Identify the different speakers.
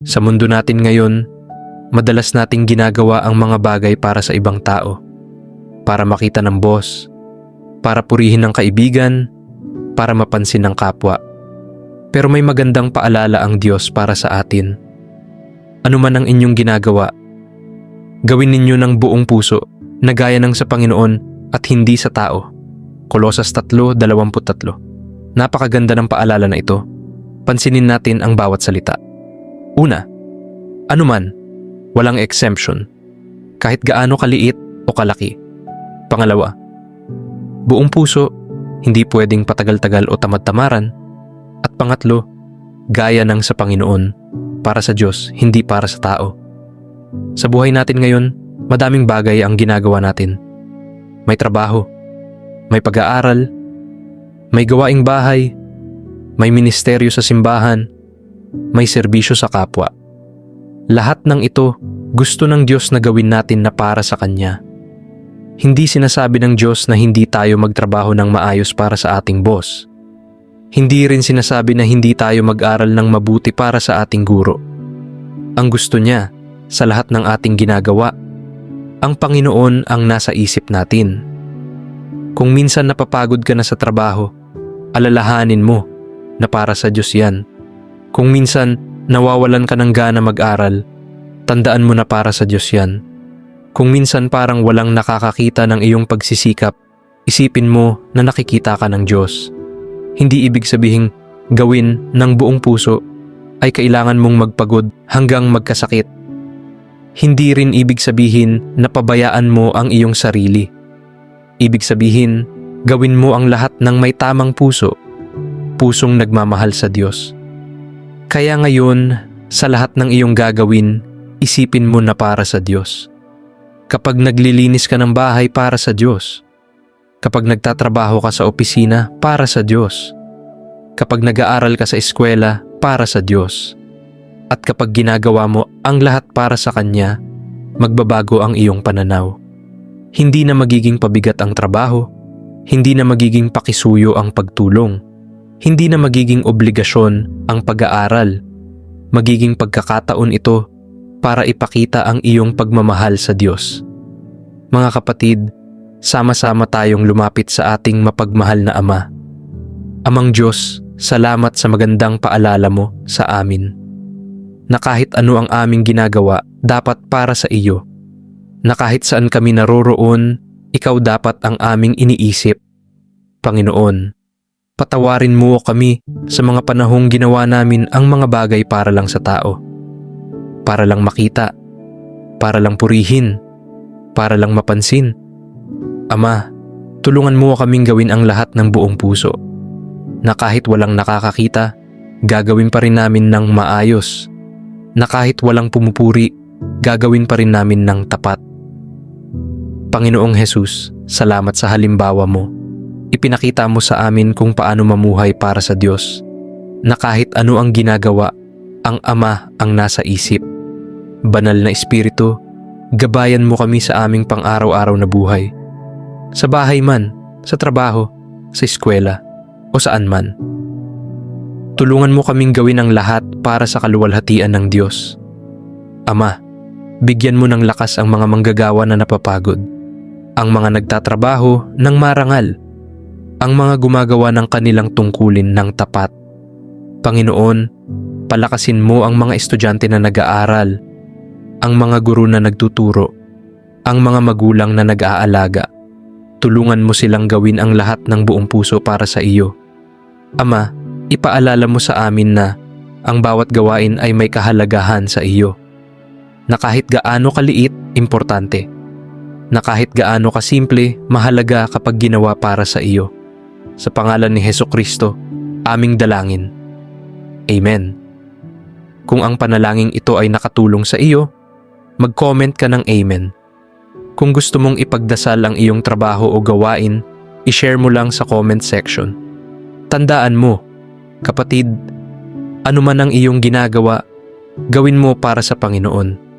Speaker 1: Sa mundo natin ngayon, madalas nating ginagawa ang mga bagay para sa ibang tao. Para makita ng boss, para purihin ng kaibigan, para mapansin ng kapwa. Pero may magandang paalala ang Diyos para sa atin. Ano man ang inyong ginagawa, gawin ninyo ng buong puso na gaya ng sa Panginoon at hindi sa tao. Kolosas 3.23 Napakaganda ng paalala na ito. Pansinin natin ang bawat salita. Una, anuman, walang exemption. Kahit gaano kaliit o kalaki. Pangalawa, buong puso, hindi pwedeng patagal-tagal o tamad-tamaran. At pangatlo, gaya ng sa Panginoon, para sa Diyos, hindi para sa tao. Sa buhay natin ngayon, madaming bagay ang ginagawa natin. May trabaho, may pag-aaral, may gawaing bahay, may ministeryo sa simbahan, may serbisyo sa kapwa. Lahat ng ito gusto ng Diyos na gawin natin na para sa Kanya. Hindi sinasabi ng Diyos na hindi tayo magtrabaho ng maayos para sa ating boss. Hindi rin sinasabi na hindi tayo mag-aral ng mabuti para sa ating guro. Ang gusto niya sa lahat ng ating ginagawa, ang Panginoon ang nasa isip natin. Kung minsan napapagod ka na sa trabaho, alalahanin mo na para sa Diyos yan. Kung minsan nawawalan ka ng gana mag-aral, tandaan mo na para sa Diyos yan. Kung minsan parang walang nakakakita ng iyong pagsisikap, isipin mo na nakikita ka ng Diyos. Hindi ibig sabihing gawin ng buong puso ay kailangan mong magpagod hanggang magkasakit. Hindi rin ibig sabihin na pabayaan mo ang iyong sarili. Ibig sabihin, gawin mo ang lahat ng may tamang puso, pusong nagmamahal sa Diyos. Kaya ngayon, sa lahat ng iyong gagawin, isipin mo na para sa Diyos. Kapag naglilinis ka ng bahay para sa Diyos. Kapag nagtatrabaho ka sa opisina para sa Diyos. Kapag nag-aaral ka sa eskwela para sa Diyos. At kapag ginagawa mo ang lahat para sa Kanya, magbabago ang iyong pananaw. Hindi na magiging pabigat ang trabaho, hindi na magiging pakisuyo ang pagtulong, hindi na magiging obligasyon ang pag-aaral. Magiging pagkakataon ito para ipakita ang iyong pagmamahal sa Diyos. Mga kapatid, sama-sama tayong lumapit sa ating mapagmahal na Ama. Amang Diyos, salamat sa magandang paalala mo sa amin. Na kahit ano ang aming ginagawa, dapat para sa iyo. Na kahit saan kami naroroon, ikaw dapat ang aming iniisip. Panginoon, patawarin mo kami sa mga panahong ginawa namin ang mga bagay para lang sa tao para lang makita, para lang purihin, para lang mapansin. Ama, tulungan mo kaming gawin ang lahat ng buong puso, na kahit walang nakakakita, gagawin pa rin namin ng maayos, na kahit walang pumupuri, gagawin pa rin namin ng tapat. Panginoong Hesus, salamat sa halimbawa mo. Ipinakita mo sa amin kung paano mamuhay para sa Diyos, na kahit ano ang ginagawa, ang Ama ang nasa isip. Banal na Espiritu, gabayan mo kami sa aming pang-araw-araw na buhay. Sa bahay man, sa trabaho, sa eskwela, o saan man. Tulungan mo kaming gawin ang lahat para sa kaluwalhatian ng Diyos. Ama, bigyan mo ng lakas ang mga manggagawa na napapagod, ang mga nagtatrabaho ng marangal, ang mga gumagawa ng kanilang tungkulin ng tapat. Panginoon, palakasin mo ang mga estudyante na nag-aaral, ang mga guro na nagtuturo, ang mga magulang na nag-aalaga. Tulungan mo silang gawin ang lahat ng buong puso para sa iyo. Ama, ipaalala mo sa amin na ang bawat gawain ay may kahalagahan sa iyo. Na kahit gaano kaliit, importante. Na kahit gaano kasimple, mahalaga kapag ginawa para sa iyo. Sa pangalan ni Heso Kristo, aming dalangin. Amen. Kung ang panalangin ito ay nakatulong sa iyo, mag-comment ka ng Amen. Kung gusto mong ipagdasal ang iyong trabaho o gawain, i-share mo lang sa comment section. Tandaan mo, kapatid, ano man ang iyong ginagawa, gawin mo para sa Panginoon